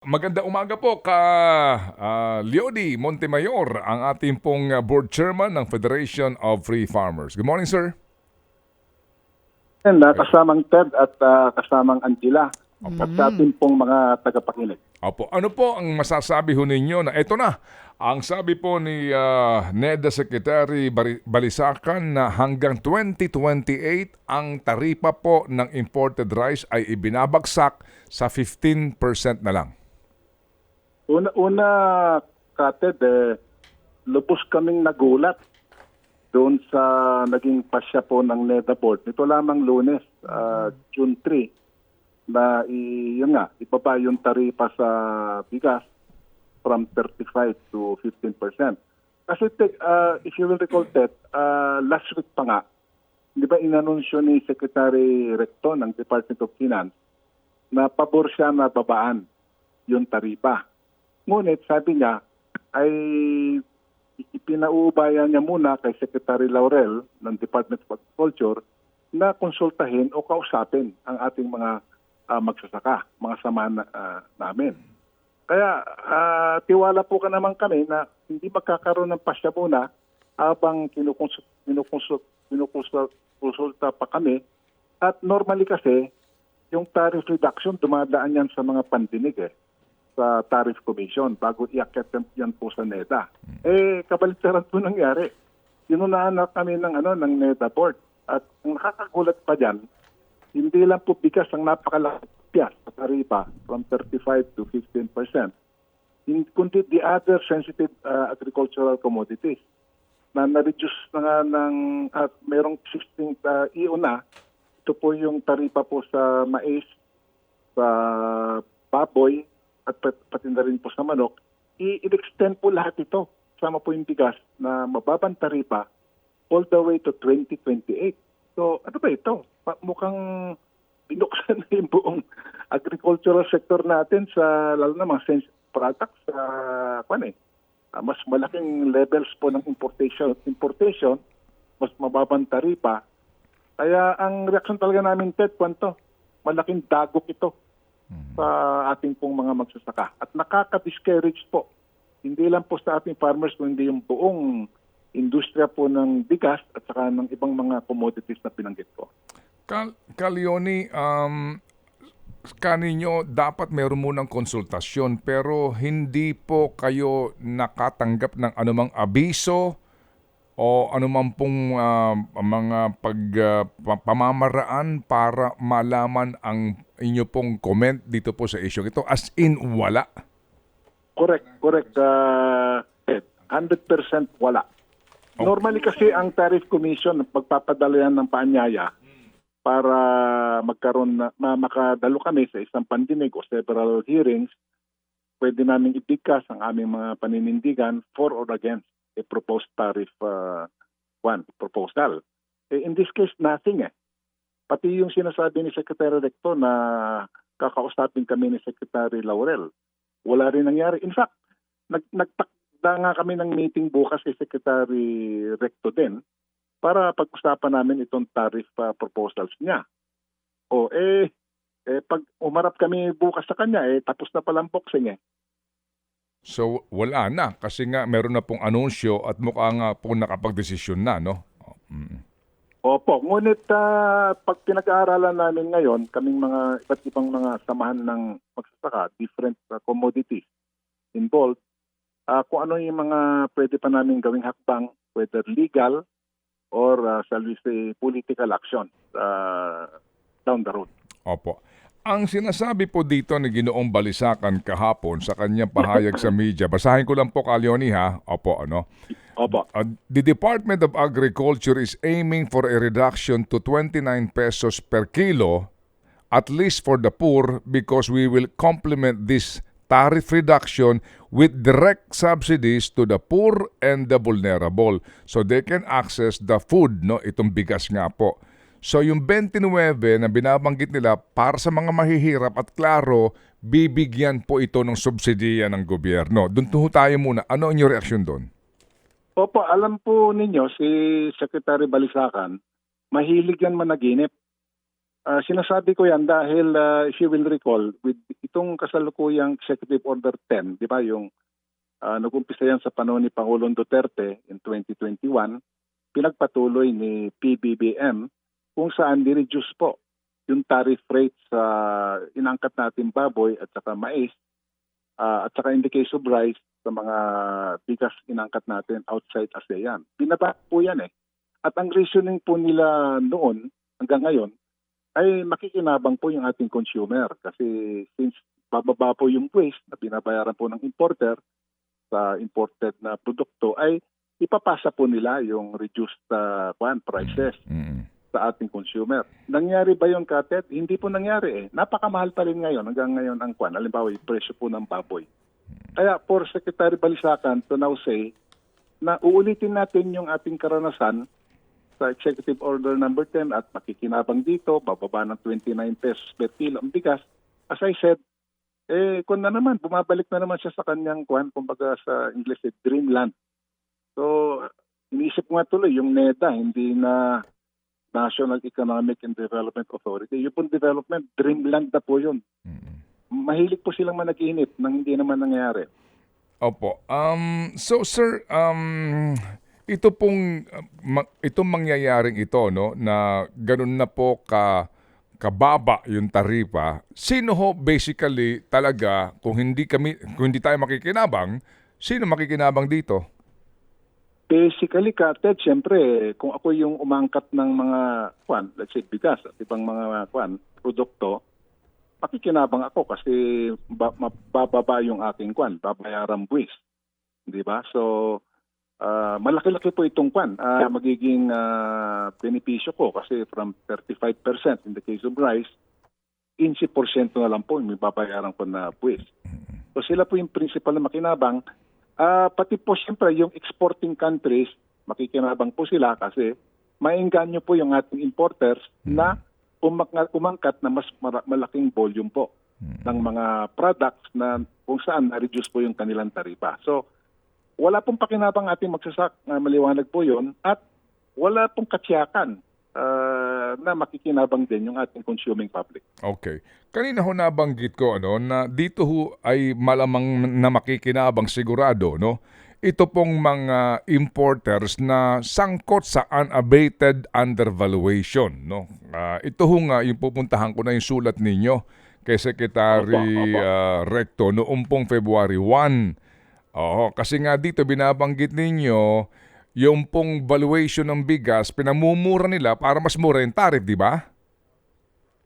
Maganda umaga po ka ah, Leody Montemayor, ang ating pong ah, board chairman ng Federation of Free Farmers. Good morning, sir. And uh, kasamang Ted at uh, kasamang Angela at sa ating pong mga tagapakinig. Opo, ano po ang masasabi ho ninyo na ito na, ang sabi po ni ah, NEDA Secretary Balisacan na hanggang 2028 ang taripa po ng imported rice ay ibinabagsak sa 15% na lang. Una, una Kated, eh, lubos kaming nagulat doon sa naging pasya po ng NEDA Board. Ito lamang lunes, ah, June 3, na i, yun nga, ibaba yung taripa sa bigas from 35 to 15%. Kasi ah, if you will recall, Ted, ah, last week pa nga, di ba inanunsyo ni Secretary Recto ng Department of Finance na pabor siya na babaan yung taripa. Ngunit sabi niya ay ipinauubayan niya muna kay Secretary Laurel ng Department of Agriculture na konsultahin o kausapin ang ating mga ah, magsasaka, mga samahan na, ah, namin. Kaya ah, tiwala po ka naman kami na hindi magkakaroon ng pasya muna habang kinukonsult, kinukonsult, kinukonsult, konsulta pa kami. At normally kasi, yung tariff reduction, dumadaan yan sa mga pandinig eh sa Tariff Commission bago iakyat yan- po sa NEDA. Eh, kabaliktaran po nangyari. Inunahan na kami ng, ano, ng NEDA board. At ang nakakagulat pa dyan, hindi lang po bigas ang napakalaki sa taripa from 35 to 15 percent, kundi the other sensitive uh, agricultural commodities na na-reduce na nga ng at merong existing uh, iuna. Ito po yung taripa po sa mais, sa baboy, at pat- pati na rin po sa manok, i-extend po lahat ito. Sama po yung bigas na mababang taripa all the way to 2028. So ano ba ito? Mukhang binuksan na yung buong agricultural sector natin sa lalo na mga sensitive products sa kwan eh. Ah, mas malaking levels po ng importation importation mas mababang taripa kaya ang reaction talaga namin Ted kwanto malaking dagok ito sa ating pong mga magsasaka. At nakaka-discourage po. Hindi lang po sa ating farmers kundi yung buong industriya po ng bigas at saka ng ibang mga commodities na binanggit ko. Kal Kalioni, um, kaninyo dapat meron munang konsultasyon pero hindi po kayo nakatanggap ng anumang abiso o anumang pong ah, mga pag, ah, pa- pamamaraan para malaman ang inyo pong comment dito po sa issue ito as in wala. Correct, correct. Uh, Ed. 100% wala. Normally kasi ang tariff commission pagpapadala yan ng paanyaya para magkaroon na ma- makadalo kami sa isang pandinig o several hearings, pwede namin ibigkas ang aming mga paninindigan for or against a proposed tariff uh, one proposal. Eh, in this case, nothing eh. Pati yung sinasabi ni Secretary Recto na kakausapin kami ni Secretary Laurel, wala rin nangyari. In fact, nag nagtakda nga kami ng meeting bukas kay Secretary Recto din para pag-usapan namin itong tariff uh, proposals niya. O eh, eh pag umarap kami bukas sa kanya, eh tapos na palang boxing eh. So wala na kasi nga meron na pong anunsyo at mukha nga po nakapagdesisyon na, no? Mm. Opo, ngunit ah, pag pinag-aaralan namin ngayon, kaming mga iba't ibang mga samahan ng magsasaka, different ah, commodities involved, ah, kung ano yung mga pwede pa namin gawing hakbang, whether legal or uh, shall we say political action ah, down the road. Opo. Ang sinasabi po dito ni Ginoong Balisakan kahapon sa kanyang pahayag sa media, basahin ko lang po Kalyoni ha. Opo, ano? Opo. Uh, the Department of Agriculture is aiming for a reduction to 29 pesos per kilo, at least for the poor, because we will complement this tariff reduction with direct subsidies to the poor and the vulnerable so they can access the food, no? Itong bigas nga po. So yung 29 na binabanggit nila para sa mga mahihirap at klaro, bibigyan po ito ng subsidiya ng gobyerno. Doon po tayo muna. Ano ang inyong reaksyon doon? Opo, alam po ninyo si Secretary Balisakan, mahilig yan managinip. Ah, sinasabi ko yan dahil ah, if you will recall, with itong kasalukuyang Executive Order 10, di ba, yung ah, nag-umpisa yan sa panahon ni Pangulong Duterte in 2021, pinagpatuloy ni PBBM kung saan ni-reduce po yung tariff rate sa inangkat natin baboy at saka mais ah, at saka in the case of rice sa mga bigas inangkat natin outside ASEAN. Binaba po yan eh. At ang reasoning po nila noon hanggang ngayon ay makikinabang po yung ating consumer kasi since bababa po yung waste na binabayaran po ng importer sa imported na produkto ay ipapasa po nila yung reduced uh, prices Mm-mm. Sa ating consumer. Nangyari ba yung katet? Hindi po nangyari eh. Napakamahal pa rin ngayon hanggang ngayon ang kwan. Halimbawa, yung presyo po ng baboy. Kaya for Secretary Balisacan to now say na uulitin natin yung ating karanasan sa Executive Order number 10 at makikinabang dito, bababa ng 29 pesos per kilo ang bigas. As I said, eh, kung na naman, bumabalik na naman siya sa kanyang kwan, kumbaga sa English, eh, dreamland. So, iniisip nga tuloy, yung NEDA, hindi na National Economic and Development Authority. Yung pong development, dreamland na po yun. Mm-mm. Mahilig po silang managinip nang hindi naman nangyayari. Opo. Um, so sir, um, ito pong uh, itong mangyayaring ito no na ganun na po ka kababa yung taripa. Sino ho basically talaga kung hindi kami kung hindi tayo makikinabang, sino makikinabang dito? Basically, Kated, siyempre, kung ako yung umangkat ng mga, kwan, let's say, bigas at ibang mga, kwan, produkto, pakikinabang ako kasi ba, mabababa yung aking, kwan, babayaran buwis. Di ba? So, ah, malaki-laki po itong, kwan, ah, magiging ah, benepisyo ko kasi from 35% in the case of rice, 15% na lang po yung babayaran ko na buwis. So sila po yung principal na makinabang. Ah, pati po siyempre yung exporting countries, makikinabang po sila kasi maengganyo po yung ating importers na umak- umangkat na mas malaking volume po ng mga products na kung saan na-reduce po yung kanilang taripa. So, wala pong pakinabang ating magsasak, na maliwanag po yon at wala pong katsiyakan na makikinabang din yung ating consuming public. Okay. Kanina ho nabanggit ko ano na dito ho ay malamang na makikinabang sigurado no. Ito pong mga importers na sangkot sa unabated undervaluation no. Ah, ito ho nga yung pupuntahan ko na yung sulat ninyo kay Secretary ah, Recto noong pong February 1. Oo, kasi nga dito binabanggit ninyo yung pong valuation ng bigas pinamumura nila para mas mura yung tariff, di ba?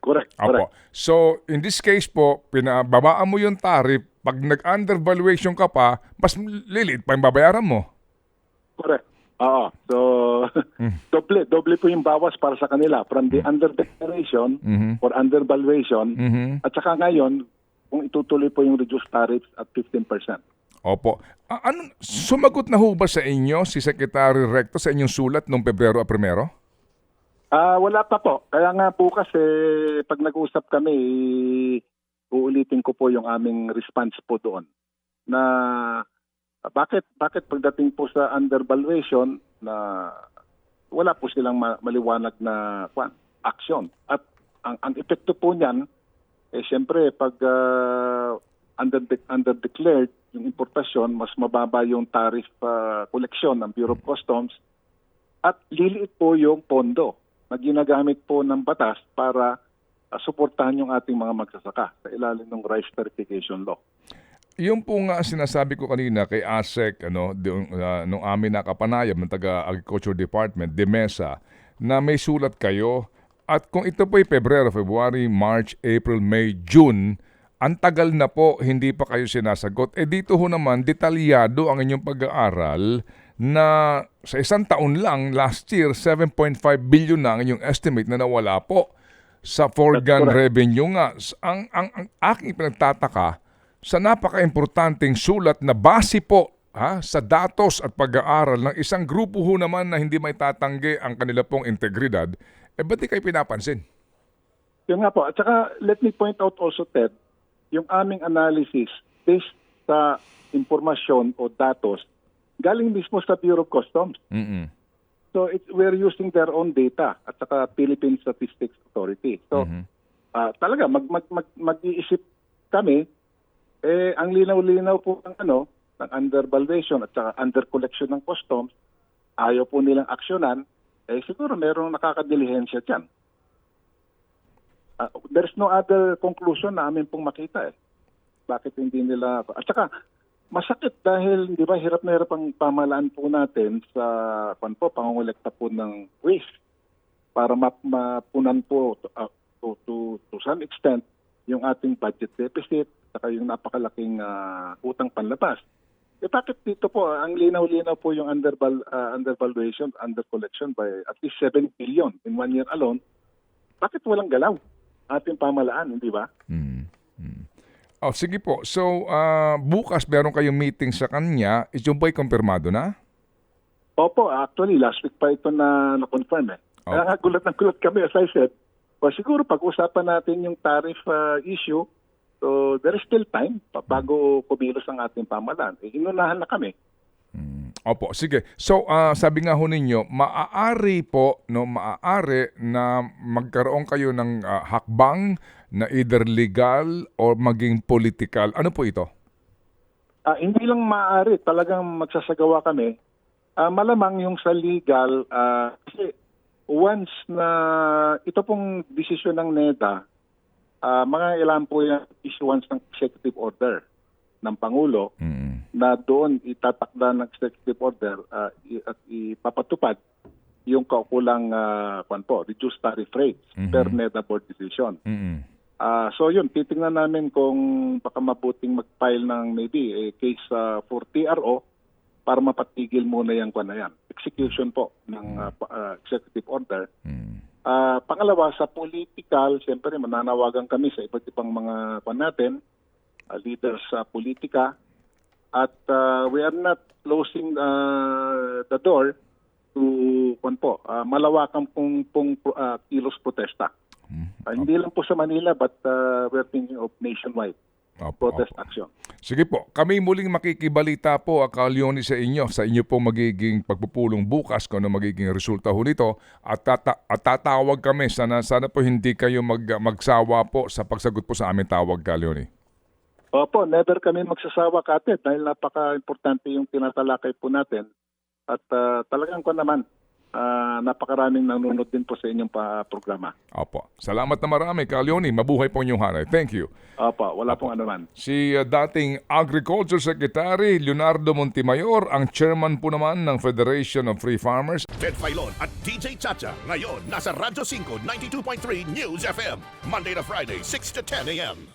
Correct, Apo. correct. So, in this case po, pinababaan mo yung tariff, pag nag-undervaluation ka pa, mas lilit pa yung babayaran mo. Correct. Oo. So, doble, doble po yung bawas para sa kanila from the under-declaration Mhm. or undervaluation Mhm. at saka ngayon, kung itutuloy po yung reduced tariffs at 15%. Opo. Ano, sumagot na ho ba sa inyo si Secretary Recto sa inyong sulat noong Pebrero a primero? Ah, wala pa po. Kaya nga po kasi pag nag-usap kami, uulitin ko po yung aming response po doon na bakit bakit pagdating po sa undervaluation na wala po silang ma- maliwanag na kwan, action. At ang, ang epekto po niyan, eh siyempre pag uh, under, under declared yung importasyon, mas mababa yung tariff uh, collection ng Bureau of Customs at liliit po yung pondo na ginagamit po ng batas para uh, suportahan yung ating mga magsasaka sa ilalim ng rice certification law. Yung po nga sinasabi ko kanina kay ASEC, ano, doon, ah, nung amin nakapanayam ng taga-Agriculture Department, DEMESA, na may sulat kayo. At kung ito po ay Pebrero, February, March, April, May, June, ang tagal na po, hindi pa kayo sinasagot. Eh dito ho naman, detalyado ang inyong pag-aaral na sa isang taon lang, last year, 7.5 billion na ang inyong estimate na nawala po sa correct. revenue nga. Ang, ang, ang aking pinagtataka, sa napaka-importanting sulat na base po ha, sa datos at pag-aaral ng isang grupo ho naman na hindi may tatanggi ang kanila pong integridad, eh ba't di kayo pinapansin? Yun nga po. At saka let me point out also, Ted, yung aming analysis based sa impormasyon o datos galing mismo sa Bureau of Customs. Mm-mm. So it, we're using their own data at saka Philippine Statistics Authority. So ah, talaga mag, mag, mag, mag-iisip kami eh ang linaw-linaw po ng ano ng undervaluation at saka under collection ng customs ayaw po nilang aksyonan eh siguro merong nakakadilihensya diyan. Ah, there's no other conclusion na amin pong makita eh. Bakit hindi nila at saka masakit dahil di ba hirap na hirap ang pamahalaan po natin sa pan po pangongolekta po ng waste para map mapunan po uh, to, to, to some extent yung ating budget deficit saka yung napakalaking ah, utang panlabas. Eh bakit dito po ang linaw-linaw po yung underval uh, undervaluation, undercollection by at least 7 billion in one year alone. Bakit walang galaw ating pamahalaan, hindi ba? Mm. Mm. Oh, sige po. So, ah, bukas meron kayong meeting sa kanya. Is yung ba'y kumpirmado na? Opo, actually, last week pa ito na na-confirm eh. Kaya nga gulat na gulat kami, as I said. O siguro pag-usapan natin yung tariff uh, issue, so there is still time bago kumilos ang ating pamahalaan. Eh, inunahan na kami. Opo, sige. So, ah, sabi nga ho ninyo, maaari po, no, maaari na magkaroon kayo ng ah, hakbang na either legal or maging political. Ano po ito? Ah, hindi lang maaari, talagang magsasagawa kami. Ah, malamang yung sa legal, ah, kasi once na ito pong desisyon ng NEDA, ah, mga ilan po yung issuance ng executive order ng Pangulo Mm. na doon itatakda ng executive order i- at ipapatupad yung kaukulang uh, po, reduced tariff rates per NEDA board decision. Mm. Ah, so yun, titingnan namin kung baka mabuting mag-file ng maybe a case ah, for TRO para mapatigil muna yung kwan na yan. Execution po ng pa- ah, executive order. Mm. Ah, pangalawa, sa political, siyempre mananawagan kami sa iba't ibang mga kwan natin, ah, leaders sa politika, at ah, we are not closing ah, the door to kwan po, ah, malawakan pong, pong ah, kilos protesta. Ah, hindi lang po sa Manila but uh, we're thinking of nationwide Opo, protest opo. action. Sige po, kami muling makikibalita po, Akalioni, sa inyo, sa inyo po magiging pagpupulong bukas kung ano magiging resulta ho nito at, tata- at tatawag kami. Sana, sana po hindi kayo mag, magsawa po sa pagsagot po sa aming tawag, Kalioni. Opo, never kami magsasawa kate dahil napaka-importante yung tinatalakay po natin. At uh, talagang ko naman, uh, napakaraming nanonood din po sa inyong pa programa. Opo. Salamat na marami, Kalioni. Mabuhay po inyong hanay. Thank you. Opo, wala pong anuman. Si uh, dating Agriculture Secretary Leonardo Montemayor, ang chairman po naman ng Federation of Free Farmers Ted Filon at DJ Chacha. Ngayon, nasa Radyo 5, 92.3 News FM. Monday to Friday, 6 to 10 a.m.